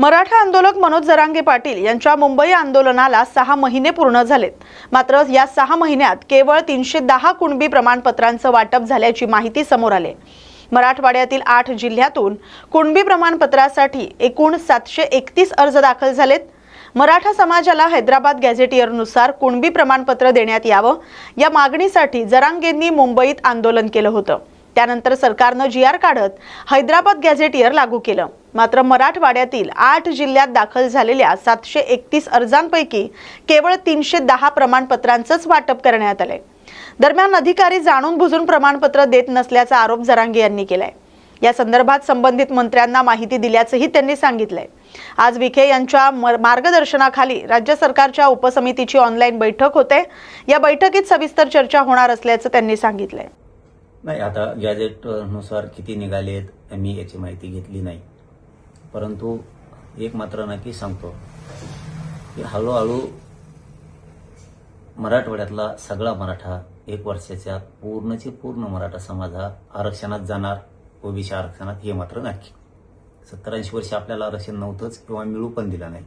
मराठा आंदोलक मनोज जरांगे पाटील यांच्या मुंबई आंदोलनाला सहा महिने पूर्ण झालेत. मात्र या सहा महिन्यात केवळ तीनशे दहा कुणबी प्रमाणपत्रांचं वाटप झाल्याची माहिती समोर आली. मराठवाड्यातील आठ जिल्ह्यातून कुणबी प्रमाणपत्रासाठी एकूण सातशे एकतीस अर्ज दाखल झालेत. मराठा समाजाला हैदराबाद गॅझेटियरनुसार कुणबी प्रमाणपत्र देण्यात यावं या मागणीसाठी जरांगेंनी मुंबईत आंदोलन केलं होतं. त्यानंतर सरकारनं जी आर काढत हैदराबाद गॅझेटियर लागू केलं. मात्र मराठवाड्यातील आठ जिल्ह्यात दाखल झालेल्या सातशे एकतीस अर्जांपैकी केवळ तीनशे दहा प्रमाणपत्रांचंच वाटप करण्यात आलंय. दरम्यान अधिकारी जाणून बुजून प्रमाणपत्र देत नसल्याचा आरोप जरांगे यांनी केलाय. या संदर्भात संबंधित मंत्र्यांना माहिती दिल्याचंही त्यांनी सांगितलंय. आज विखे यांच्या मार्गदर्शनाखाली राज्य सरकारच्या उपसमितीची ऑनलाईन बैठक होते. या बैठकीत सविस्तर चर्चा होणार असल्याचं त्यांनी सांगितलंय. नाही आता गॅजेटनुसार किती निघालेत मी याची माहिती घेतली नाही. परंतु एक मात्र नक्की सांगतो की हळूहळू मराठवाड्यातला सगळा मराठा एक वर्षाच्या पूर्णचे पूर्ण मराठा समाज हा आरक्षणात जाणार ओबीसी आरक्षणात हे मात्र नक्की. सत्तर ऐंशी वर्ष आपल्याला आरक्षण नव्हतंच किंवा मिळू पण दिलं नाही.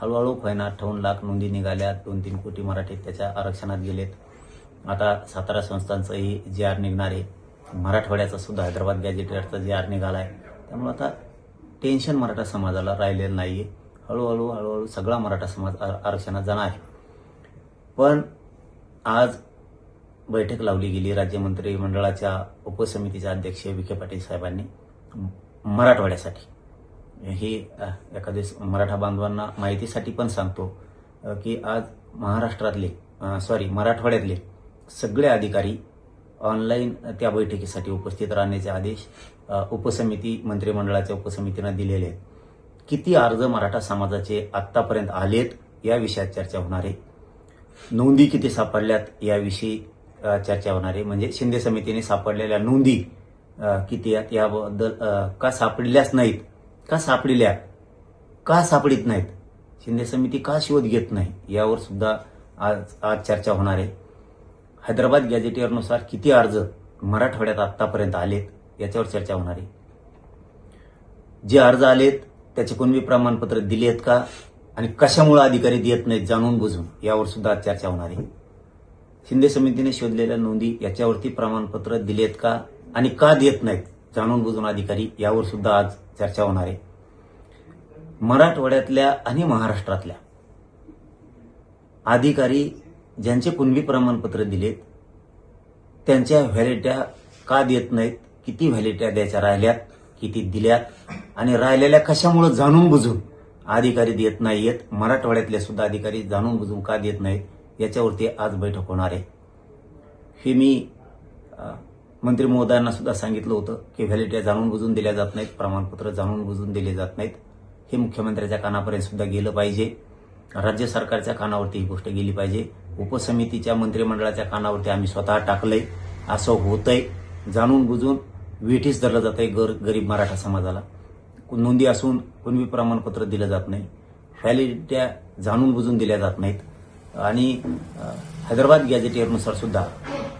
हळूहळू होईना अठ्ठावन्न लाख नोंदी निघाल्या दोन तीन कोटी मराठी त्याच्या आरक्षणात गेलेत. आता सातारा संस्थांचंही जे आर निघणार आहे मराठवाड्याचा सुद्धा हैदराबाद गॅजेटरचा जे आर निघाला आहे त्यामुळं आता टेन्शन मराठा समाजाला राहिलेलं नाही आहे हळूहळू हळूहळू सगळा मराठा समाज आरक्षणात जाणार आहे. पण आज बैठक लावली गेली राज्य मंत्रिमंडळाच्या उपसमितीचे अध्यक्ष विखे पाटील साहेबांनी मराठवाड्यासाठी. ही एखादे मराठा बांधवांना माहितीसाठी पण सांगतो की आज महाराष्ट्रातले सॉरी मराठवाड्यातले सगळे अधिकारी ऑनलाईन त्या बैठकीसाठी उपस्थित राहण्याचे आदेश उपसमिती मंत्रिमंडळाच्या उपसमितीनं दिलेले आहेत. किती अर्ज मराठा समाजाचे आत्तापर्यंत आलेत या विषयात चर्चा होणार आहे. नोंदी किती सापडल्यात याविषयी चर्चा होणार आहे. म्हणजे शिंदे समितीने सापडलेल्या नोंदी किती आहेत याबद्दल का सापडल्याच नाहीत का सापडल्या का सापडित नाहीत? शिंदे समिती का शोध घेत नाही? यावर सुद्धा आज आज चर्चा होणार आहे. हैदराबाद गॅझेटियरनुसार किती अर्ज मराठवाड्यात आतापर्यंत आलेत याच्यावर चर्चा होणार आहे. जे अर्ज आलेत त्याचे कोणवी प्रमाणपत्र दिलेत का? आणि कशामुळे अधिकारी देत नाहीत जाणून बुजून यावर सुद्धा आज चर्चा होणार आहे. शिंदे समितीने शोधलेल्या नोंदी याच्यावरती प्रमाणपत्र दिलेत का? आणि का देत नाहीत जाणून बुजून अधिकारी यावर सुद्धा आज चर्चा होणार आहे. मराठवाड्यातल्या आणि महाराष्ट्रातल्या अधिकारी ज्यांचे कुणबी प्रमाणपत्र दिलेत त्यांच्या व्हॅलिट्या का देत नाहीत किती व्हॅलिट्या द्यायच्या राहिल्यात किती दिल्यात आणि राहिलेल्या कशामुळे जाणून बुजून अधिकारी देत नाहीयेत मराठवाड्यातले सुद्धा अधिकारी जाणून बुजून का देत नाहीत याच्यावरती आज बैठक होणार आहे. हे मी मंत्री महोदयांना सुद्धा सांगितलं होतं की व्हॅलिट्या जाणून बुजून दिल्या जात नाहीत प्रमाणपत्र जाणून बुजून दिले जात नाहीत. हे मुख्यमंत्र्याच्या कानापर्यंत सुद्धा गेलं पाहिजे. राज्य सरकारच्या कानावरती ही गोष्ट गेली पाहिजे. उपसमितीच्या मंत्रिमंडळाच्या कानावरती आम्ही स्वतः टाकलंय. असं होतंय. जाणून बुजून वेठीस धरलं जात आहे गर गरीब मराठा समाजाला. नोंदी असून कुणबी प्रमाणपत्र दिलं जात नाही. व्हॅलिडिट्या जाणून बुजून दिल्या जात नाहीत. आणि हैदराबाद गॅझेटियरनुसार सुद्धा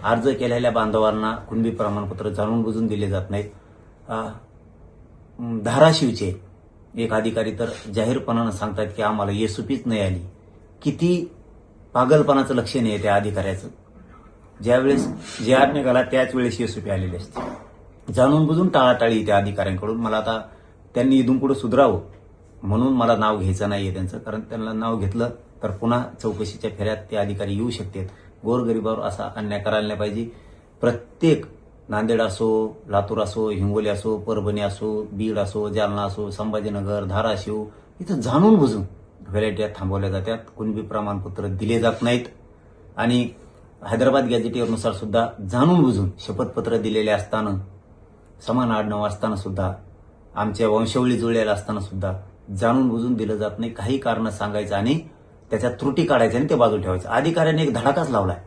अर्ज केलेल्या बांधवांना कुणबी प्रमाणपत्र जाणून बुजून दिले जात नाहीत. धाराशिवचे एक अधिकारी तर जाहीरपणानं सांगतात की आम्हाला येसुपीच नाही आली. किती पागलपणाचं लक्षण आहे त्या अधिकाऱ्याचं. ज्यावेळेस जे आत निघाला त्याच वेळेस येसुपी आलेली असते. जाणून बुजून टाळाटाळी त्या अधिकाऱ्यांकडून. मला आता त्यांनी इथून पुढे सुधरावं म्हणून मला नाव घ्यायचं नाहीये त्यांचं कारण त्यांना नाव घेतलं तर पुन्हा चौकशीच्या फेऱ्यात ते अधिकारी येऊ शकतात. गोरगरिबावर असा अन्याय करायला नाही पाहिजे. प्रत्येक नांदेड असो लातूर असो हिंगोली असो परभणी असो बीड असो जालना असो संभाजीनगर धाराशिव इथं जाणून बुजून व्हॅलिट्या थांबवल्या जातात कुणबी प्रमाणपत्र दिले जात नाहीत. आणि हैदराबाद गॅजेटीवरनुसार सुद्धा जाणून बुजून शपथपत्र दिलेले असताना समान आडनाव असताना सुद्धा आमच्या वंशावळी जुळलेल्या असताना सुद्धा जाणून बुजून दिलं जात नाही. काही कारण सांगायचं आणि त्याच्या त्रुटी काढायच्या आणि ते बाजूला ठेवायचं. अधिकाऱ्याने एक धडाकाच लावलाय.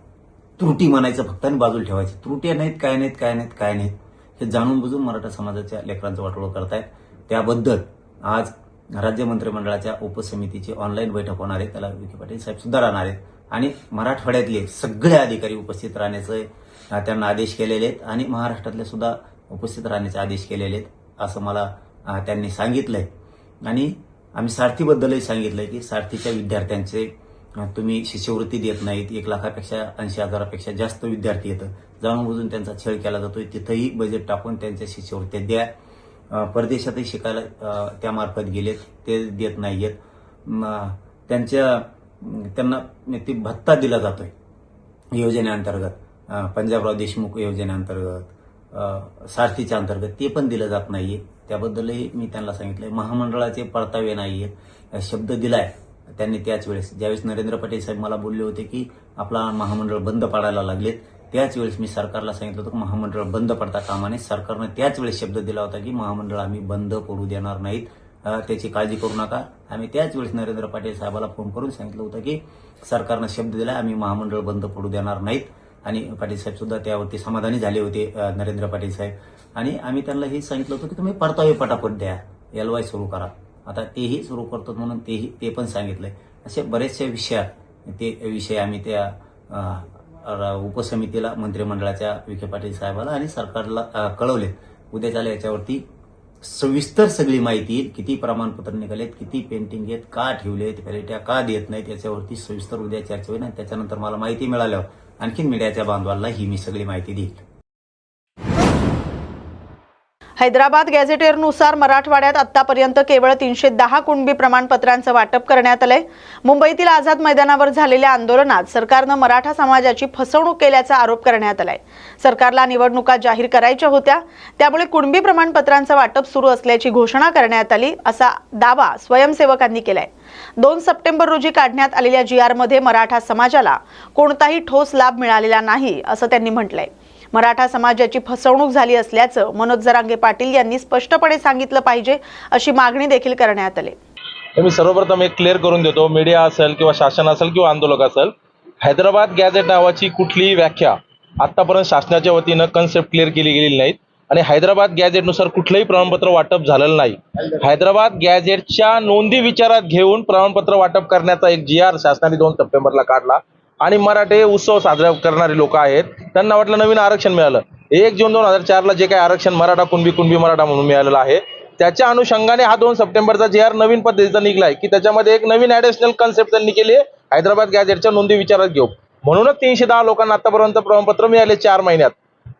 त्रुटी म्हणायचं फक्त आणि बाजूला ठेवायची. त्रुट्या नाहीत काय नाहीत काय नाहीत काय नाहीत. हे जाणून बुजून मराठा समाजाच्या लेकरांचं वाटोळं करतायत. त्याबद्दल आज राज्य मंत्रिमंडळाच्या उपसमितीची ऑनलाईन बैठक होणार आहे. त्याला विखे पाटील साहेब सुद्धा राहणार आहेत. आणि मराठवाड्यातले सगळे अधिकारी उपस्थित राहण्याचे त्यांना आदेश केलेले आहेत. आणि महाराष्ट्रातले सुद्धा उपस्थित राहण्याचे आदेश केलेले आहेत असं मला त्यांनी सांगितलंय. आणि आम्ही सारथीबद्दलही सांगितलं की सारथीच्या विद्यार्थ्यांचे तुम्ही शिष्यवृत्ती देत नाहीत एक लाखापेक्षा ऐंशी हजारापेक्षा जास्त विद्यार्थी येतं जाऊन बुजून त्यांचा छळ केला जातो तिथंही बजेट टाकून त्यांच्या शिष्यवृत्त्या द्या. परदेशातही शिकायला त्यामार्फत गेलेत. ते देत नाही आहेत त्यांच्या त्यांना ते भत्ता दिला जातोय योजनेअंतर्गत. पंजाबराव देशमुख योजनेअंतर्गत सारथीच्या अंतर्गत ते पण दिलं जात नाहीये. त्याबद्दलही मी त्यांना सांगितलं महामंडळाचे परतावे नाहीयेत. शब्द दिलाय. त्यांनी त्याच वेळेस ज्यावेळेस नरेंद्र पाटील साहेब मला बोलले होते की आपला महामंडळ बंद पाडायला लागलेत त्याच वेळेस मी सरकारला सांगितलं होतं की महामंडळ बंद पडता कामाने. सरकारनं त्याच वेळेस शब्द दिला होता की महामंडळ आम्ही बंद पडू देणार नाहीत. त्याची काळजी करू नका. आम्ही त्याच वेळेस नरेंद्र पाटील साहेबाला फोन करून सांगितलं होतं की सरकारनं शब्द दिला आम्ही महामंडळ बंद पडू देणार नाहीत. आणि पाटील साहेब सुद्धा त्यावरती समाधानी झाले होते नरेंद्र पाटील साहेब. आणि आम्ही त्यांना हे सांगितलं होतं की तुम्ही परतावे पटापट द्या एलवाय सुरू करा. आता तेही सुरू करतो म्हणून तेही ते पण सांगितलंय. असे बरेचसे विषयात ते विषय आम्ही त्या उपसमितीला मंत्रिमंडळाच्या विखे पाटील साहेबाला आणि सरकारला कळवले कळवलेत. उद्या झाल्या याच्यावरती सविस्तर सगळी माहिती येईल. किती प्रमाणपत्र निघालेत किती पेंटिंग आहेत का ठेवलेत व्हॅलिट्या का देत नाहीत याच्यावरती सविस्तर उद्या चर्चा होईल आणि त्याच्यानंतर मला माहिती मिळाल्यावर आणखीन मीडियाच्या बांधवांना ही मी सगळी माहिती देईल. हैदराबाद गॅझेटेरनुसार मराठवाड्यात आतापर्यंत केवळ तीनशे दहा कुणबी प्रमाणपत्रांचं वाटप करण्यात आलंय. मुंबईतील आझाद मैदानावर झालेल्या आंदोलनात सरकारनं मराठा समाजाची फसवणूक केल्याचा आरोप करण्यात आलाय. सरकारला निवडणुका जाहीर करायच्या होत्या. त्यामुळे कुणबी प्रमाणपत्रांचं वाटप सुरू असल्याची घोषणा करण्यात आली असा दावा स्वयंसेवकांनी केलाय. दोन सप्टेंबर रोजी काढण्यात आलेल्या जी आरमध्ये मराठा समाजाला कोणताही ठोस लाभ मिळालेला नाही असं त्यांनी म्हटलंय. मराठा समाजाची फसवणूक झाली असल्याचं मनोज जरांगे पाटील यांनी स्पष्टपणे सांगितलं पाहिजे अशी मागणी देखील करण्यात आली. मी सर्वप्रथम एक क्लिअर करून देतो मीडिया असेल किंवा शासन असेल किंवा आंदोलक असेल हैदराबाद गॅझेट नावाची कुठलीही व्याख्या आतापर्यंत शासनाच्या वतीनं कन्सेप्ट क्लिअर केली गेलेली नाहीत. आणि हैदराबाद गॅझेटनुसार कुठलंही प्रमाणपत्र वाटप झालेलं नाही. हैदराबाद गॅझेटच्या नोंदी विचारात घेऊन प्रमाणपत्र वाटप करण्याचा एक जी आर शासनाने दोन सप्टेंबरला काढला. आणि मराठे उत्सव साजरा करणारे लोक आहेत. त्यांना वाटलं नवीन आरक्षण मिळालं. एक जून दोन हजार चारला जे काही आरक्षण मराठा कुणबी कुणबी मराठा म्हणून मिळालेलं आहे त्याच्या अनुषंगाने हा दोन सप्टेंबरचा जे आर नवीन पद्धतीचा निघलाय की त्याच्यामध्ये एक नवीन ऍडिशनल कन्सेप्ट त्यांनी केली आहे हैदराबाद गॅझेटच्या नोंदी विचारात घेऊ. म्हणूनच तीनशे दहा लोकांना आतापर्यंत प्रमाणपत्र मिळाले चार महिन्यात.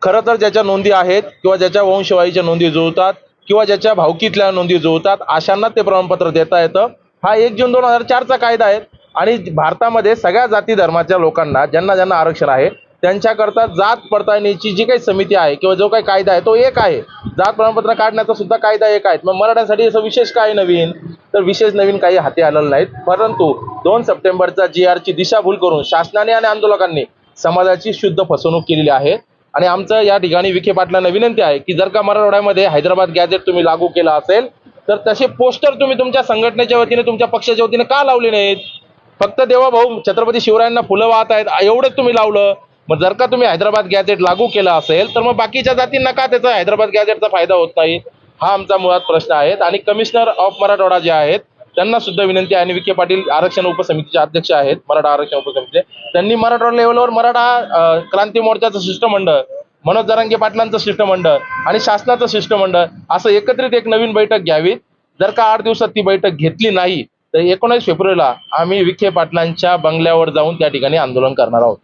खरं तर ज्याच्या नोंदी आहेत किंवा ज्याच्या वंशवाईच्या नोंदी जुळतात किंवा ज्याच्या भावकीतल्या नोंदी जुळतात अशांना ते प्रमाणपत्र देता येतं. हा एक जून दोन हजार चारचा कायदा आहे. आणि भारतामध्ये सगळ्या जाती धर्माच्या लोकांना ज्यांना ज्यांना आरक्षण आहे त्यांच्याकरता जात पडताळणीची जी काही समिती आहे किंवा जो काही कायदा आहे तो एक आहे. जात प्रमाणपत्र काढण्याचा सुद्धा कायदा एक आहे. मग मराठ्यांसाठी असं विशेष काय नवीन? तर विशेष नवीन काही हाती आलेलं नाहीत. परंतु दोन सप्टेंबरचा जी आरची दिशाभूल करून शासनाने आणि आंदोलकांनी समाजाची शुद्ध फसवणूक केलेली आहे. आणि आमचं या ठिकाणी विखे पाटलांना विनंती आहे की जर का मराठवाड्यामध्ये हैदराबाद गॅझेट तुम्ही लागू केला असेल तर तसे पोस्टर तुम्ही तुमच्या संघटनेच्या वतीने तुमच्या पक्षाच्या वतीने का लावले नाहीत? फक्त देवा भाऊ छत्रपती शिवरायांना फुलं वाहत आहेत एवढंच तुम्ही लावलं. मग जर का तुम्ही हैदराबाद गॅझेट लागू केलं असेल तर मग बाकीच्या जातींना का त्याचा हैदराबाद गॅझेटचा फायदा होत नाही. हा आमचा मुळात प्रश्न आहे आणि कमिशनर ऑफ मराठवाडा जे आहेत त्यांना सुद्धा विनंती आहे. आणि विखे पाटील आरक्षण उपसमितीचे अध्यक्ष आहेत मराठा आरक्षण उपसमितीचे. त्यांनी मराठवाडा लेवलवर मराठा क्रांती मोर्चाचं शिष्टमंडळ मनोज जरांगे पाटलांचं शिष्टमंडळ आणि शासनाचं शिष्टमंडळ असं एकत्रित एक नवीन बैठक घ्यावी. जर का आठ दिवसात ती बैठक घेतली नाही तर एकोणीस फेब्रुवारीला आम्ही विखे पाटलांच्या बंगल्यावर जाऊन त्या ठिकाणी आंदोलन करणार आहोत.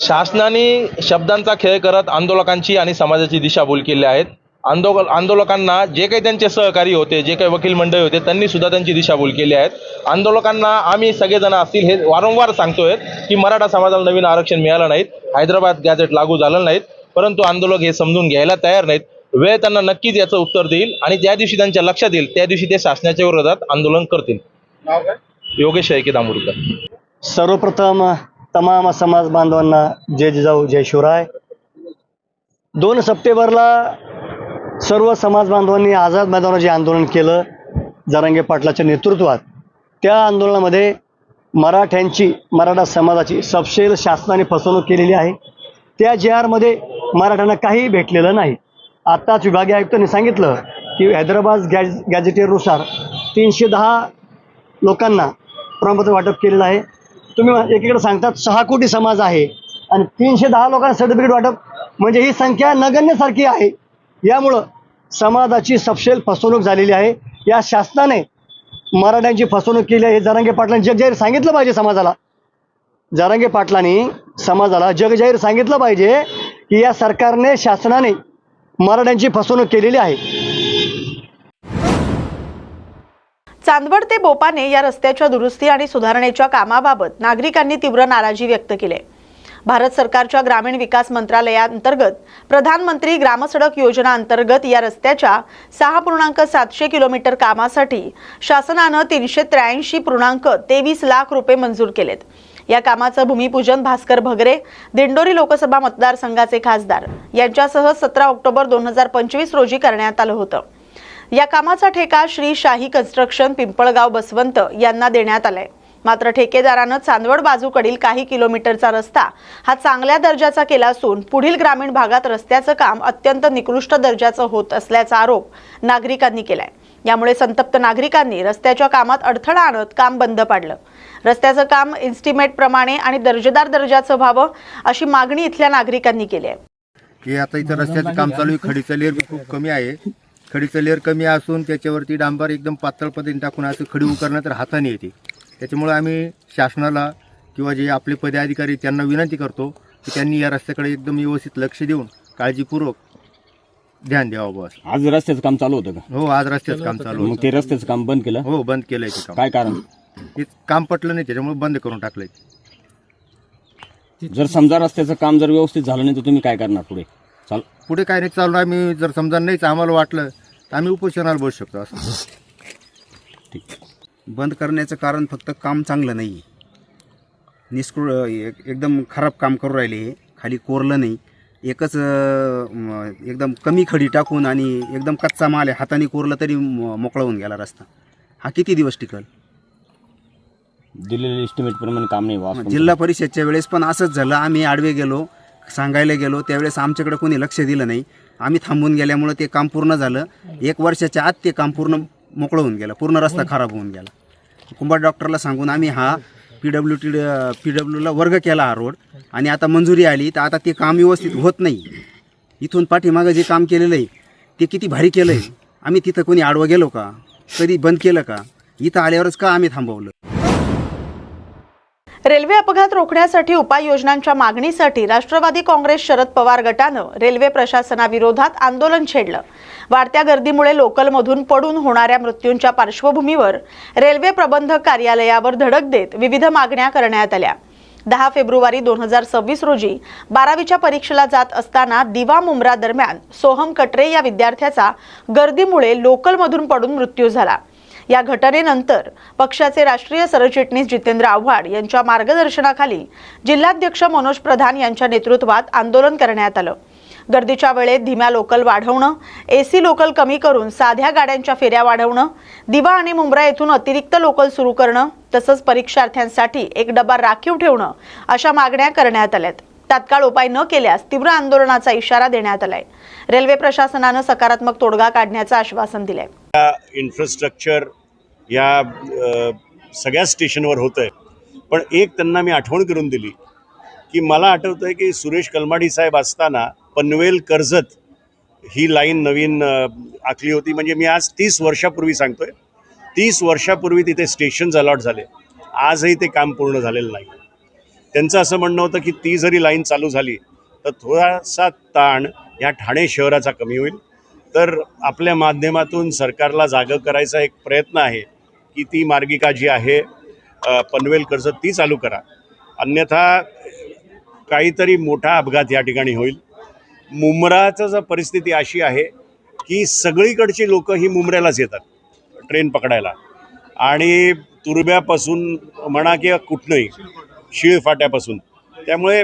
शासनाने शब्दांचा खेळ करत आंदोलकांची आणि समाजाची दिशाभूल केली आहेत. आंदोल आंदोलकांना जे काही त्यांचे सहकारी होते जे काही वकील मंडळी होते त्यांनी सुद्धा त्यांची दिशाभूल केली आहेत. आंदोलकांना आम्ही सगळेजण असतील हे वारंवार सांगतोय की मराठा समाजाला नवीन आरक्षण मिळालं नाहीत हैदराबाद गॅझेट लागू झालं नाहीत परंतु आंदोलक हे समजून घ्यायला तयार नाहीत. वेळ त्यांना नक्कीच याचं उत्तर देईल आणि ज्या दिवशी त्यांच्या लक्षात येईल त्या दिवशी ते शासनाच्या विरोधात आंदोलन करतील. योगेश ऐके दामुरकर सर्वप्रथम तमाम समाज बांधवांना जय जिजाऊ जय शिवराय. दोन सप्टेंबरला सर्व समाज बांधवांनी आझाद मैदानावर जे आंदोलन केलं जरांगे पाटलाच्या नेतृत्वात त्या आंदोलनामध्ये मराठ्यांची मराठा समाजाची सपशेल शासनाने फसवणूक केलेली आहे. त्या जे आरमध्ये मराठ्यांना काही भेटलेलं नाही. आत्ताच विभागीय आयुक्तांनी सांगितलं की हैदराबाद गॅज गॅजेटेरनुसार तीनशे दहा लोकांना प्रमाणपत्र वाटप केलेलं आहे. तुम्ही एकीकडे सांगतात सहा कोटी समाज आहे आणि तीनशे दहा लोकांना सर्टिफिकेट वाटप म्हणजे ही संख्या नगण्यसारखी आहे. यामुळं समाजाची सपशेल फसवणूक झालेली आहे. या शासनाने मराठ्यांची फसवणूक केली आहे. हे जरांगे पाटलांनी जगजाहीर सांगितलं पाहिजे समाजाला. जरांगे पाटलांनी समाजाला जगजाहीर सांगितलं पाहिजे की या सरकारने शासनाने मराठ्यांची फसवणूक केलेली आहे चांदवड ते बोपाने या रस्त्याच्या दुरुस्ती आणि सुधारणेच्या कामाबाबत नागरिकांनी तीव्र नाराजी व्यक्त केली आहे. भारत सरकारच्या ग्रामीण विकास मंत्रालयाअंतर्गत प्रधानमंत्री ग्रामसडक योजना अंतर्गत या रस्त्याच्या सहा पूर्णांक सातशे किलोमीटर कामासाठी शासनानं तीनशे त्र्याऐंशी पूर्णांक तेवीस लाख रुपये मंजूर केलेत या कामाचं भूमिपूजन भास्कर भगरे दिंडोरी लोकसभा मतदारसंघाचे खासदार यांच्यासह सतरा ऑक्टोबर दोन हजार पंचवीस रोजी करण्यात आलं होतं. या कामाचा ठेका श्री शाही कन्स्ट्रक्शन पिंपळगाव बसवंत यांना देण्यात आलाय. मात्र ठेकेदारानं चांदवड बाजूकडील काही किलोमीटरचा रस्ता हा चांगल्या दर्जाचा केला असून पुढील ग्रामीण भागात रस्त्याचं काम अत्यंत निकृष्ट दर्जाचं होत असल्याचा आरोप नागरिकांनी केलाय. यामुळे संतप्त नागरिकांनी रस्त्याच्या कामात अडथळा आणत काम बंद पाडलं. रस्त्याचं काम इन्स्टिमेट प्रमाणे आणि दर्जेदार दर्जाचं व्हावं अशी मागणी इथल्या नागरिकांनी केली आहे. की आता इथं रस्त्याचं काम चालू आहे. खडीचं लेअर बी खूप कमी आहे. खडीचं लेअर कमी असून त्याच्यावरती डांबर एकदम पातळ पद्धतीने टाकून असं खडी उकरणं तर हाताने येते. त्याच्यामुळे आम्ही शासनाला किंवा जे आपले पदाधिकारी त्यांना विनंती करतो की त्यांनी या रस्त्याकडे एकदम व्यवस्थित लक्ष देऊन काळजीपूर्वक ध्यान द्यावं बस आज रस्त्याचं काम चालू होतं का? हो आज रस्त्याचं काम चालू मग होतं. ते रस्त्याचं काम बंद केलं? हो बंद केलंय ते काम. काय कारण? हे काम पटलं नाही त्याच्यामुळे बंद करून टाकलंय जर समजा रस्त्याचं काम जर व्यवस्थित झालं नाही तर तुम्ही काय करणार पुढे? चाल. पुढे काय नाही चालू आम्ही जर समजा नाहीच आम्हाला वाटलं तर आम्ही उपोषणाला बसू शकतो असं. बंद करण्याचं कारण फक्त काम चांगलं नाही. आहे निष्कृ एक- एकदम खराब काम करू राहिले हे. खाली कोरलं नाही. एकच अं, म, एकदम कमी खडी टाकून आणि एकदम कच्चा माल आहे हाताने कोरलं तरी म- मोकळा होऊन गेला रस्ता. हा किती दिवस टिकल? दिलेल्या एस्टिमेट प्रमाणे काम नाही वास जिल्हा परिषदच्या वेळेस पण असंच झालं. आम्ही आडवे गेलो सांगायला गेलो. त्यावेळेस आमच्याकडे कोणी लक्ष दिलं नाही. आम्ही थांबून गेल्यामुळं ते काम पूर्ण झालं. एक वर्षाच्या आत ते काम पूर्ण मोकळं होऊन गेलं. पूर्ण रस्ता खराब होऊन गेला. कुंभार डॉक्टरला सांगून आम्ही हा पी डब्ल्यू टी पी डब्ल्यूला वर्ग केला हा रोड. आणि आता मंजुरी आली. तर आता ते काम व्यवस्थित होत नाही. इथून पाठीमागं जे काम केलेलं आहे ते किती भारी केलं आहे आम्ही तिथं कोणी आडवं गेलो का? कधी बंद केलं का? इथं आल्यावरच का आम्ही थांबवलं? रेल्वे अपघात रोखण्यासाठी उपाययोजनांच्या मागणीसाठी राष्ट्रवादी काँग्रेस शरद पवार गटानं रेल्वे प्रशासनाविरोधात आंदोलन छेडलं. वाढत्या गर्दीमुळे लोकलमधून पडून होणाऱ्या मृत्यूंच्या पार्श्वभूमीवर रेल्वे प्रबंधक कार्यालयावर धडक देत विविध मागण्या करण्यात आल्या. दहा फेब्रुवारी दोन हजार सव्वीस रोजी बारावीच्या परीक्षेला जात असताना दिवा मुंब्रा दरम्यान सोहम कटरे या विद्यार्थ्याचा गर्दीमुळे लोकलमधून पडून मृत्यू झाला. या घटनेनंतर पक्षाचे राष्ट्रीय सरचिटणीस जितेंद्र आव्हाड यांच्या मार्गदर्शनाखाली जिल्हाध्यक्ष मनोज प्रधान यांच्या नेतृत्वात आंदोलन करण्यात आलं. गर्दीच्या वेळेत धीम्या लोकल वाढवणं एसी लोकल कमी करून साध्या गाड्यांच्या फेऱ्या वाढवणं दिवा आणि मुंब्रा येथून अतिरिक्त लोकल सुरू करणं तसंच परीक्षार्थ्यांसाठी एक डबा राखीव ठेवणं अशा मागण्या करण्यात आल्यात. तात्काळ उपाय न केल्यास तीव्र आंदोलनाचा इशारा देण्यात आलाय. रेल्वे प्रशासनानं सकारात्मक तोडगा काढण्याचं आश्वासन दिलंय. इन्फ्रास्ट्रक्चर या सगळ्या स्टेशनवर होतं आहे पण एक त्यांना मी आठवण करून दिली की मला आठवतं आहे की सुरेश कलमाडी साहेब असताना पनवेल कर्जत ही लाईन नवीन आखली होती. म्हणजे मी आज तीस वर्षापूर्वी सांगतोय तीस वर्षापूर्वी तिथे स्टेशन्स अलॉट झाले. आजही ते काम पूर्ण झालेलं नाही. त्यांचं असं म्हणणं होतं की ती जरी लाईन चालू झाली तर थोडासा ताण या ठाणे शहराचा कमी होईल. तर आपल्या माध्यमातून सरकारला जागं करायचा एक प्रयत्न आहे की ती मार्गिका जी आहे पनवेल कर्ज ती चालू करा. अन्यथा काहीतरी मोठा अपघात या ठिकाणी होईल. मुंब्राचं जर परिस्थिती अशी आहे की सगळीकडची लोकं ही मुंबऱ्यालाच येतात ट्रेन पकडायला. आणि तुरब्यापासून म्हणा किंवा कुठनंही शिळफाट्यापासून. त्यामुळे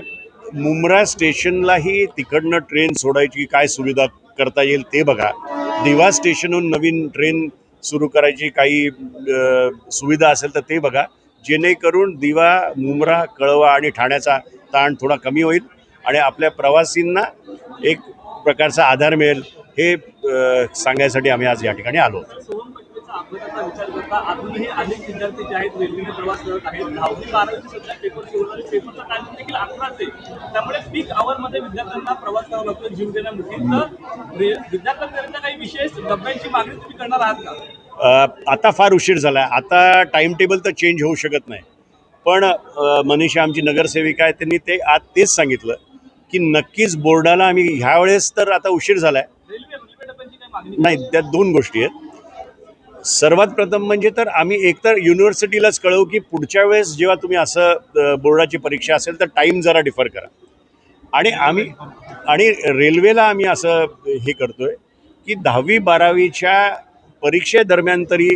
मुंब्रा स्टेशनलाही तिकडनं ट्रेन सोडायची काय सुविधा करता येईल ते बघा. दिवा स्टेशनहून नवीन ट्रेन सुरू करायची काही सुविधा असेल तर ते बघा. जेणेकरून दिवा मुंब्रा कळवा आणि ठाण्याचा ताण थोडा कमी होईल आणि आपल्या प्रवासींना एक प्रकारचा आधार मिळेल हे सांगायसाठी आम्ही आज या ठिकाणी आलो करता अजूनही अनेक विद्यार्थी जे आहेत रेल्वेने प्रवास करत आहेत. दहावी बारावीचे सध्या पेपर सुरू झाले पेपरचा टायमिंग देखील अकराच आहे. त्यामुळे पीकमध्ये विद्यार्थ्यांना प्रवास करावा लागतो जीव देण्यामध्ये. तर विद्यार्थ्यांकरिता काही विशेष डब्यांची मागणी तुम्ही करणार आहात का? आता फार उशीर झाला आहे आता टाइम टेबल तर चेंज होऊ शकत नाही. पण मनीषा आमची नगरसेविका आहे त्यांनी ते आज तेच सांगितलं की नक्कीच बोर्डाला आम्ही ह्या वेळेस तर आता उशीर झाला आहे नाही त्यात दोन गोष्टी आहेत. सर्वात प्रथम म्हणजे तर आम्ही एकतर युनिव्हर्सिटीलाच कळवू की पुढच्या वेळेस जेव्हा तुम्ही असं बोर्डाची परीक्षा असेल तर टाईम जरा डिफर करा. आणि आम्ही आणि रेल्वेला आम्ही असं हे करतोय की दहावी बारावीच्या परीक्षेदरम्यान तरी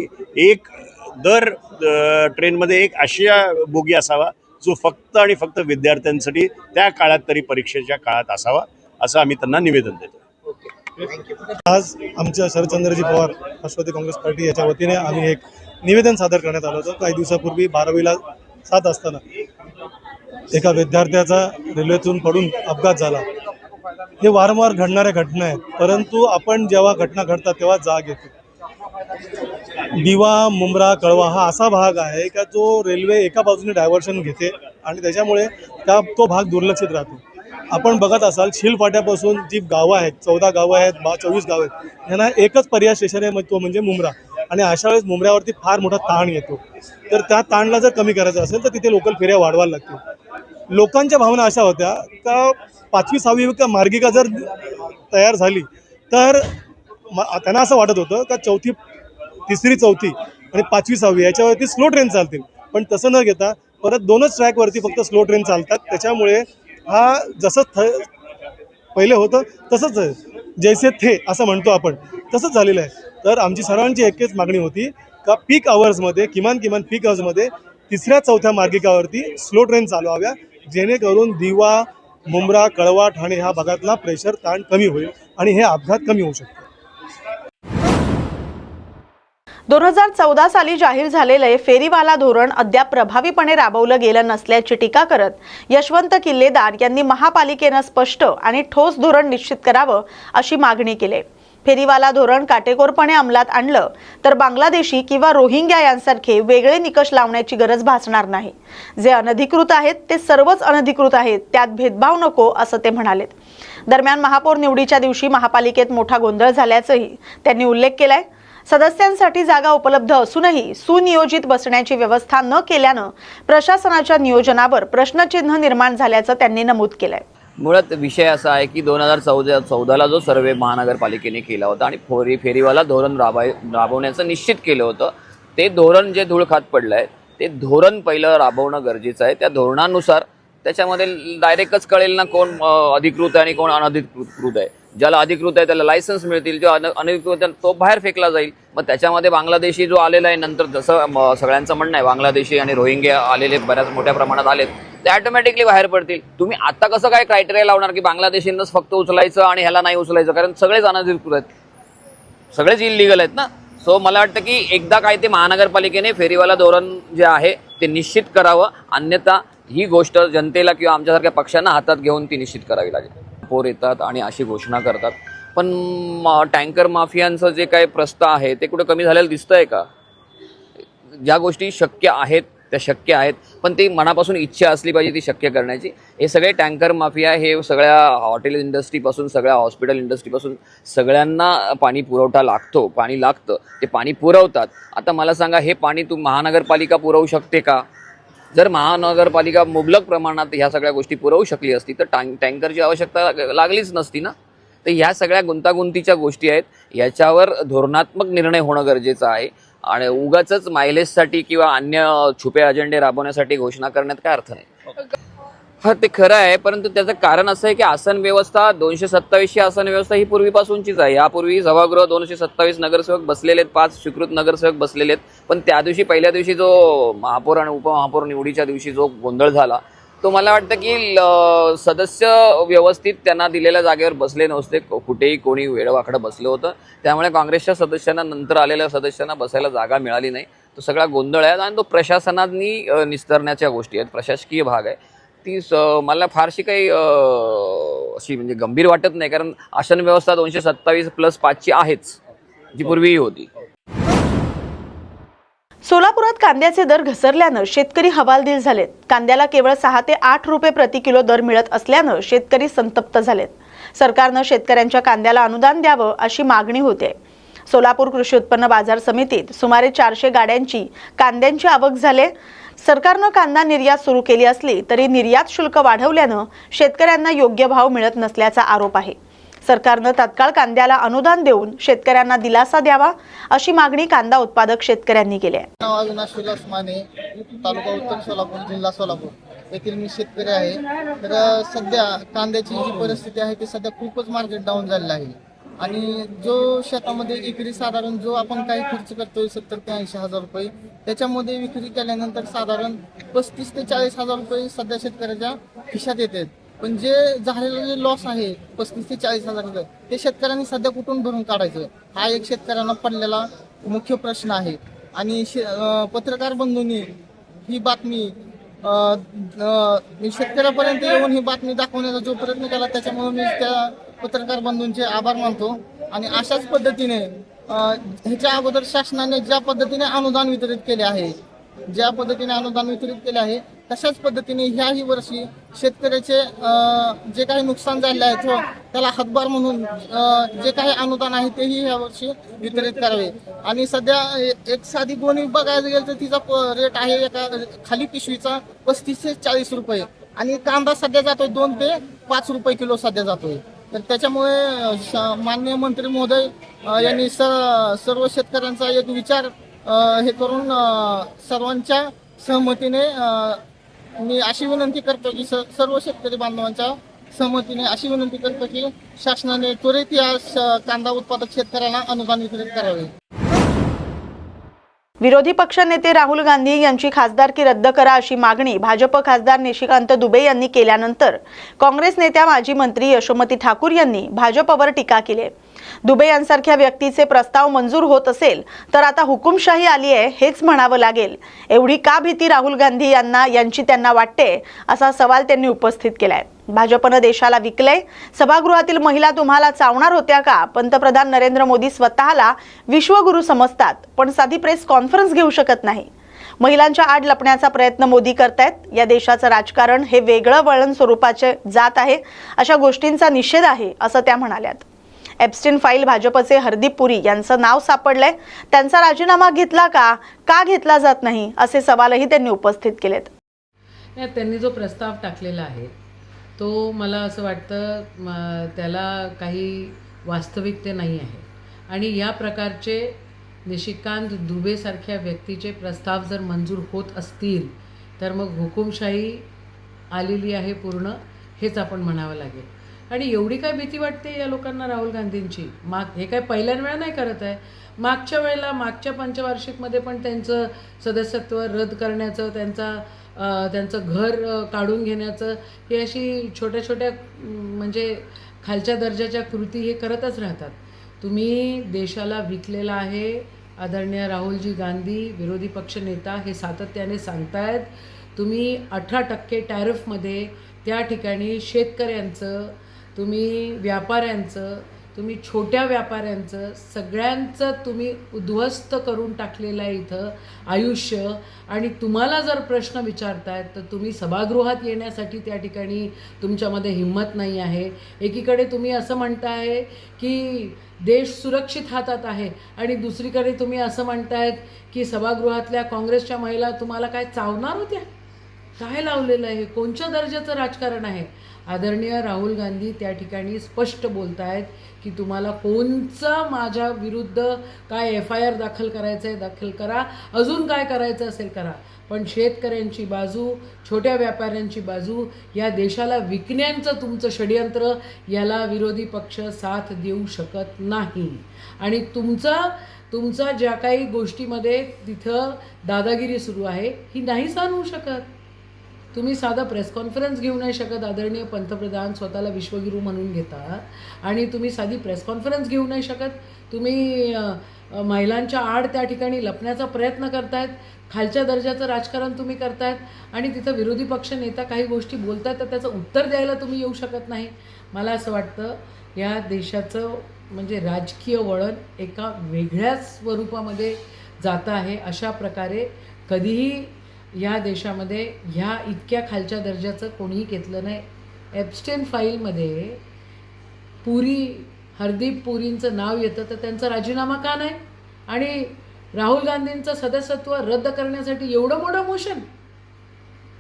एक दर ट्रेनमध्ये एक अशा बोगी असावा जो फक्त आणि फक्त विद्यार्थ्यांसाठी त्या काळात तरी परीक्षेच्या काळात असावा असं आम्ही त्यांना निवेदन देतो. आज आमच्या शरदचंद्रजी पवार राष्ट्रवादी काँग्रेस पार्टी याच्या वतीने आम्ही एक निवेदन सादर करण्यात आलं होतं. काही दिवसापूर्वी बारावीला सात असताना एका विद्यार्थ्याचा रेल्वेतून पडून अपघात झाला. हे वारंवार घडणाऱ्या घटना आहेत. परंतु आपण जेव्हा घटना घडतात तेव्हा जाग येते. दिवा मुंब्रा कळवा हा असा भाग आहे का जो रेल्वे एका बाजूने डायव्हर्शन घेते आणि त्याच्यामुळे त्या तो भाग दुर्लक्षित राहतो. आपण बघत असाल शिलफाट्यापासून जी गावं आहेत चौदा गावं आहेत बा चोवीस गावं आहेत यांना एकच पर्याय स्टेशन आहे तो म्हणजे मुंब्रा. आणि अशा वेळेस मुंबऱ्यावरती फार मोठा ताण येतो. तर त्या ताणला जर कमी करायचं असेल तर तिथे लोकल फेऱ्या वाढवायला लागतील. लोकांच्या भावना अशा होत्या का पाचवी सहावी का मार्गिका जर तयार झाली तर म- त्यांना असं वाटत होतं का चौथी तिसरी चौथी आणि पाचवी सहावी याच्यावरती स्लो ट्रेन चालतील. पण तसं न घेता परत दोनच ट्रॅकवरती फक्त स्लो ट्रेन चालतात. त्याच्यामुळे हा जसं थ पहिले होतं तसंच जैसे थे असं म्हणतो आपण. तसंच झालेलं आहे. तर आमची सर्वांची एकच मागणी होती का पीक आवर्समध्ये किमान किमान पीक आवर्समध्ये तिसऱ्या चौथ्या मार्गिकावरती स्लो ट्रेन चालवाव्या जेणेकरून दिवा मुंब्रा कळवा ठाणे ह्या भागातला प्रेशर ताण कमी होईल आणि हे अपघात कमी होऊ शकतात दोन हजार चौदा साली जाहीर झालेले फेरीवाला धोरण अद्याप प्रभावीपणे राबवलं गेलं नसल्याची टीका करत यशवंत किल्लेदार यांनी महापालिकेनं स्पष्ट आणि ठोस धोरण निश्चित करावं अशी मागणी केली. फेरीवाला धोरण काटेकोरपणे अंमलात आणलं तर बांगलादेशी किंवा रोहिंग्या यांसारखे वेगळे निकष लावण्याची गरज भासणार नाही. जे अनधिकृत आहेत ते सर्वच अनधिकृत आहेत त्यात भेदभाव नको असं ते म्हणालेत. दरम्यान महापौर निवडीच्या दिवशी महापालिकेत मोठा गोंधळ झाल्याचंही त्यांनी उल्लेख केलाय. सदस्यांसाठी जागा उपलब्ध असूनही सुनियोजित बसण्याची व्यवस्था न केल्यानं प्रशासनाच्या नियोजनावर प्रश्नचिन्ह निर्माण झाल्याचं त्यांनी नमूद केलंय. मुळात विषय असा आहे की दोन हजार चौदा चौदाला जो सर्वे महानगरपालिकेने केला होता आणि फोरी फेरीवाला धोरण राबाय राबवण्याचं निश्चित केलं होतं ते धोरण जे धूळ खात पडलं आहे ते धोरण पहिलं राबवणं गरजेचं आहे. त्या धोरणानुसार त्याच्यामध्ये डायरेक्टच कळेल ना कोण अधिकृत आहे आणि कोण अनधिकृत आहे. ज्याला अधिकृत आहे त्याला लायसन्स मिळतील. जो अन अनधिकृत तो बाहेर फेकला जाईल. मग त्याच्यामध्ये बांगलादेशी जो आलेला आहे नंतर जसं सगळ्यांचं म्हणणं आहे बांगलादेशी आणि रोहिंग्या आलेले बऱ्याच मोठ्या प्रमाणात आलेत ते ऑटोमॅटिकली बाहेर पडतील. तुम्ही आता कसं काय क्रायटेरिया लावणार की बांगलादेशींनाच फक्त उचलायचं आणि ह्याला नाही उचलायचं? कारण सगळेच अनधिकृत आहेत. सगळेच इलिगल आहेत ना? सो मला वाटतं की एकदा काय ते महानगरपालिकेने फेरीवाला धोरण जे आहे ते निश्चित करावं. अन्यथा ही गोष्ट जनतेला किंवा आमच्यासारख्या पक्षांना हातात घेऊन ती निश्चित करावी लागेल. महापौर येतात आणि अशी घोषणा करतात. पण टँकर माफियांचं जे काही प्रस्ताव आहे ते कुठं कमी झालेलं दिसतंय का? ज्या गोष्टी शक्य आहेत त्या शक्य आहेत पण ती मनापासून इच्छा असली पाहिजे ती शक्य करण्याची. हे सगळे टँकर माफिया हे सगळ्या हॉटेल इंडस्ट्रीपासून सगळ्या हॉस्पिटल इंडस्ट्रीपासून सगळ्यांना पाणी पुरवठा लागतो पाणी लागतं. ते पाणी पुरवतात. आता मला सांगा हे पाणी तू महानगरपालिका पुरवू शकते का? जर महानगरपालिका मुबलक प्रमाणात ह्या सगळ्या गोष्टी पुरवू शकली असती तर टँक टँकरची आवश्यकता लागलीच नसती ना? तर ह्या सगळ्या गुंतागुंतीच्या गोष्टी आहेत याच्यावर धोरणात्मक निर्णय होणं गरजेचं आहे. आणि उगाच मायलेजसाठी किंवा अन्य छुपे अजेंडे राबवण्यासाठी घोषणा करण्यात काय अर्थ नाही. हा ते खरं आहे परंतु त्याचं कारण असं आहे की आसन व्यवस्था दोनशे सत्तावीसची आसन व्यवस्था ही पूर्वीपासूनचीच आहे. यापूर्वी सभागृह दोनशे सत्तावीस नगरसेवक बसलेले आहेत पाच स्वीकृत नगरसेवक बसलेले आहेत पण त्या दिवशी पहिल्या दिवशी जो महापौर आणि उपमहापौर निवडीच्या दिवशी जो गोंधळ झाला तो मला वाटतं की सदस्य व्यवस्थित त्यांना दिलेल्या जागेवर बसले नव्हते कुठेही कोणी वेळवाकडं बसलं होतं. त्यामुळे काँग्रेसच्या सदस्यांना नंतर आलेल्या सदस्यांना बसायला जागा मिळाली नाही. तो सगळा गोंधळ आहे आणि तो प्रशासनाने निस्तरण्याच्या गोष्टी आहेत. प्रशासकीय भाग आहे. ती मला फारशी काही अशी म्हणजे गंभीर वाटत नाही. कारण आसन व्यवस्था दोनशे सत्तावीस प्लस पाचची आहेच जी पूर्वीही होती. सोलापुरात कांद्याचे दर घसरल्यानं शेतकरी हवालदिल झालेत. कांद्याला केवळ सहा ते आठ रुपये प्रति किलो दर मिळत असल्यानं शेतकरी संतप्त झालेत. सरकारनं शेतकऱ्यांच्या कांद्याला अनुदान द्यावं अशी मागणी होते. सोलापूर कृषी उत्पन्न बाजार समितीत सुमारे चारशे गाड्यांची कांद्यांची आवक झाले. सरकारनं कांदा निर्यात सुरू केली असली तरी निर्यात शुल्क वाढवल्यानं शेतकऱ्यांना योग्य भाव मिळत नसल्याचा आरोप आहे. सरकारनं तात्काळ कांद्याला अनुदान देऊन शेतकऱ्यांना दिलासा द्यावा अशी मागणी कांदा उत्पादक शेतकऱ्यांनी केली आहे. नाव अविनाश विलास माने तालुका उत्तर सोलापूर जिल्हा सोलापूर. येथील मी शेतकरी आहे. तर सध्या कांद्याची जी परिस्थिती आहे ती सध्या खूपच मार्केट डाऊन झालेलं आहे. आणि जो शेतामध्ये एकरी साधारण जो आपण काही खर्च करतोय सत्तर ते ऐंशी हजार रुपये त्याच्यामध्ये विक्री केल्यानंतर साधारण पस्तीस ते चाळीस हजार रुपये सध्या शेतकऱ्याच्या खिशात येतात पण जे झालेलं जे लॉस आहे पस्तीस ते चाळीस हजार रुपये ते शेतकऱ्यांनी सध्या कुठून भरून काढायचं? हा एक शेतकऱ्यांना पडलेला मुख्य प्रश्न आहे. आणि शे पत्रकार बंधूंनी ही बातमी मी शेतकऱ्यापर्यंत येऊन ही बातमी दाखवण्याचा जो प्रयत्न केला त्याच्यामुळे मी त्या पत्रकार बंधूंचे आभार मानतो आणि अशाच पद्धतीने ह्याच्या अगोदर शासनाने ज्या पद्धतीने अनुदान वितरित केले आहे ज्या पद्धतीने अनुदान वितरित केले आहे तशाच पद्धतीने ह्याही वर्षी शेतकऱ्याचे जे काही नुकसान झाले आहे तो त्याला हातभार म्हणून जे काही अनुदान आहे तेही ह्या वर्षी वितरित करावे. आणि सध्या एक साधी गोणी बघायला गेलं तर तिचा रेट आहे एका खाली पिशवीचा पस्तीस ते चाळीस रुपये. आणि कांदा सध्या जातोय दोन ते पाच रुपये किलो सध्या जातोय. तर त्याच्यामुळे श- माननीय मंत्री महोदय यांनी स सर्व शेतकऱ्यांचा एक विचार हे करून सर्वांच्या सहमतीने अं, मी अशी विनंती करतो की स- सर्व शेतकरी बांधवांच्या सहमतीने अशी विनंती करतो की शासनाने त्वरित या श- कांदा उत्पादक शेतकऱ्यांना अनुदान वितरित करावे. विरोधी पक्षनेते राहुल गांधी यांची खासदारकी रद्द करा अशी मागणी भाजप खासदार निशिकांत दुबे यांनी केल्यानंतर काँग्रेस नेत्या माजी मंत्री यशोमती ठाकूर यांनी भाजपवर टीका केली दुबे यांसारख्या व्यक्तीचे प्रस्ताव मंजूर होत असेल तर आता हुकुमशाही आली आहे हेच म्हणावं लागेल. एवढी का भीती राहुल गांधी यांना यांची त्यांना वाटते असा सवाल त्यांनी उपस्थित केलाय. भाजपनं देशाला विकलंय. सभागृहातील महिला तुम्हाला चावणार होत्या का? पंतप्रधान नरेंद्र मोदी स्वतःला विश्वगुरु समजतात पण साधी प्रेस कॉन्फरन्स घेऊ शकत नाही. महिलांच्या आड लपण्याचा प्रयत्न मोदी करतायत. या देशाचं राजकारण हे वेगळं वळण स्वरूपाचे जात आहे. अशा गोष्टींचा निषेध आहे असं त्या म्हणाल्यात. एप्स्टिन फाईल भाजपचे हरदीप पुरी यांचं नाव सापडलंय. त्यांचा राजीनामा घेतला का? का घेतला जात नाही? असे सवालही त्यांनी उपस्थित केलेत. त्यांनी जो प्रस्ताव टाकलेला आहे तो मला असं वाटतं म, त्याला काही वास्तविकते नाही आहे. आणि या प्रकारचे निशिकांत दुबेसारख्या व्यक्तीचे प्रस्ताव जर मंजूर होत असतील तर मग हुकुमशाही आलेली आहे पूर्ण हेच आपण म्हणावं लागेल. आणि एवढी काय भीती वाटते या लोकांना राहुल गांधींची? माग हे काय पहिल्यांदा वेळा नाही करत आहे? मागच्या वेळेला मागच्या पंचवार्षिकमध्ये पण त्यांचं सदस्यत्व रद्द करण्याचं त्यांचा त्यांचं घर काढून घेण्याचं हे अशी छोट्या छोट्या म्हणजे खालच्या दर्जाच्या कृती हे करतच राहतात. तुम्ही देशाला विकलेला आहे आदरणीय राहुलजी गांधी विरोधी पक्षनेता हे सातत्याने सांगतायत. तुम्ही अठरा टक्के टॅरिफमध्ये त्या ठिकाणी शेतकऱ्यांचं तुम्ही व्यापाऱ्यांचं तुम्ही छोट्या व्यापाऱ्यांचं सगळ्यांचं तुम्ही उद्ध्वस्त करून टाकलेलं आहे इथं आयुष्य. आणि तुम्हाला जर प्रश्न विचारतायत तर तुम्ही सभागृहात येण्यासाठी त्या ठिकाणी तुमच्यामध्ये हिंमत नाही आहे. एकीकडे तुम्ही असं म्हणताय की देश सुरक्षित हातात आहे आणि दुसरीकडे तुम्ही असं म्हणतायत की सभागृहातल्या काँग्रेसच्या महिला तुम्हाला काय चावणार होत्या? काय लावलेलं आहे? कोणत्या दर्जाचं राजकारण आहे? आदरणीय राहुल गांधी त्या ठिकाणी स्पष्ट बोलत आहेत की तुम्हाला कोणचं माझ्या विरुद्ध काय एफ आय आर दाखल करायचं आहे दाखल करा. अजून काय करायचं असेल करा. पण शेतकऱ्यांची बाजू छोट्या व्यापाऱ्यांची बाजू या देशाला विकण्याचं तुमचं षडयंत्र याला विरोधी पक्ष साथ देऊ शकत नाही. आणि तुमचा तुमचा ज्या काही गोष्टीमध्ये तिथं दादागिरी सुरू आहे ही नाही सहन होऊ शकत. तुम्ही साधा प्रेस कॉन्फरन्स घेऊ नाही शकत आदरणीय पंतप्रधान स्वतःला विश्वगुरू म्हणून घेता आणि तुम्ही साधी प्रेस कॉन्फरन्स घेऊ नाही शकत. तुम्ही महिलांच्या आड त्या ठिकाणी लपण्याचा प्रयत्न करतायत. खालच्या दर्जाचं राजकारण तुम्ही करतायत. आणि तिथं विरोधी पक्ष नेता काही गोष्टी बोलतायत तर त्याचं उत्तर द्यायला तुम्ही येऊ शकत नाही. मला असं वाटतं या देशाचं म्हणजे राजकीय वळण एका वेगळ्याच स्वरूपामध्ये जातं आहे. अशा प्रकारे कधीही या देशामध्ये ह्या इतक्या खालच्या दर्जाचं कोणीही घेतलं नाही. एप्स्टेन फाईलमध्ये पुरी हरदीप पुरींचं नाव येतं तर त्यांचा राजीनामा का नाही? आणि राहुल गांधींचं सदस्यत्व रद्द करण्यासाठी एवढं मोठं मोशन?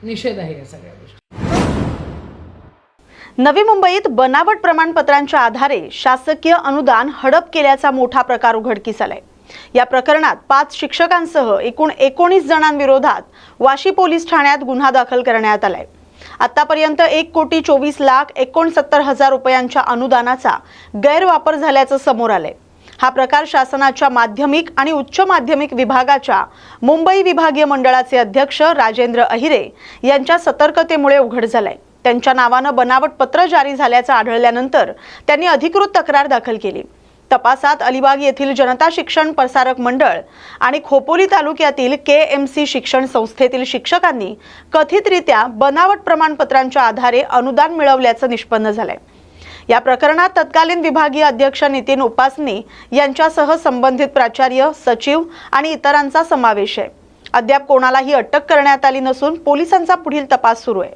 निषेध आहे या सगळ्या गोष्टी. नवी मुंबईत बनावट प्रमाणपत्रांच्या आधारे शासकीय अनुदान हडप केल्याचा मोठा प्रकार उघडकीस आलाय. या प्रकरणात पाच शिक्षकांसह एकूण एकोणीस जणांविरोधात वाशी पोलीस ठाण्यात गुन्हा दाखल करण्यात आलाय. आतापर्यंत एक कोटी चोवीस लाख एकोणसत्तर हजार रुपयांच्या अनुदानाचा गैरवापर झाल्याचं समोर आलंय. हा प्रकार शासनाच्या माध्यमिक आणि उच्च माध्यमिक विभागाच्या मुंबई विभागीय मंडळाचे अध्यक्ष राजेंद्र अहिरे यांच्या सतर्कतेमुळे उघड झालाय. त्यांच्या नावानं बनावट पत्र जारी झाल्याचं आढळल्यानंतर त्यांनी अधिकृत तक्रार दाखल केली. तपासात अलिबाग येथील जनता शिक्षण प्रसारक मंडळ आणि खोपोली तालुक्यातील के एम सी शिक्षण संस्थेतील शिक्षकांनी कथितरित्या बनावट प्रमाणपत्रांच्या आधारे अनुदान मिळवल्याचं निष्पन्न झालंय. या प्रकरणात तत्कालीन विभागीय अध्यक्ष नितीन उपासनी यांच्यासह संबंधित प्राचार्य सचिव आणि इतरांचा समावेश आहे. अद्याप कोणालाही अटक करण्यात आली नसून पोलिसांचा पुढील तपास सुरू आहे.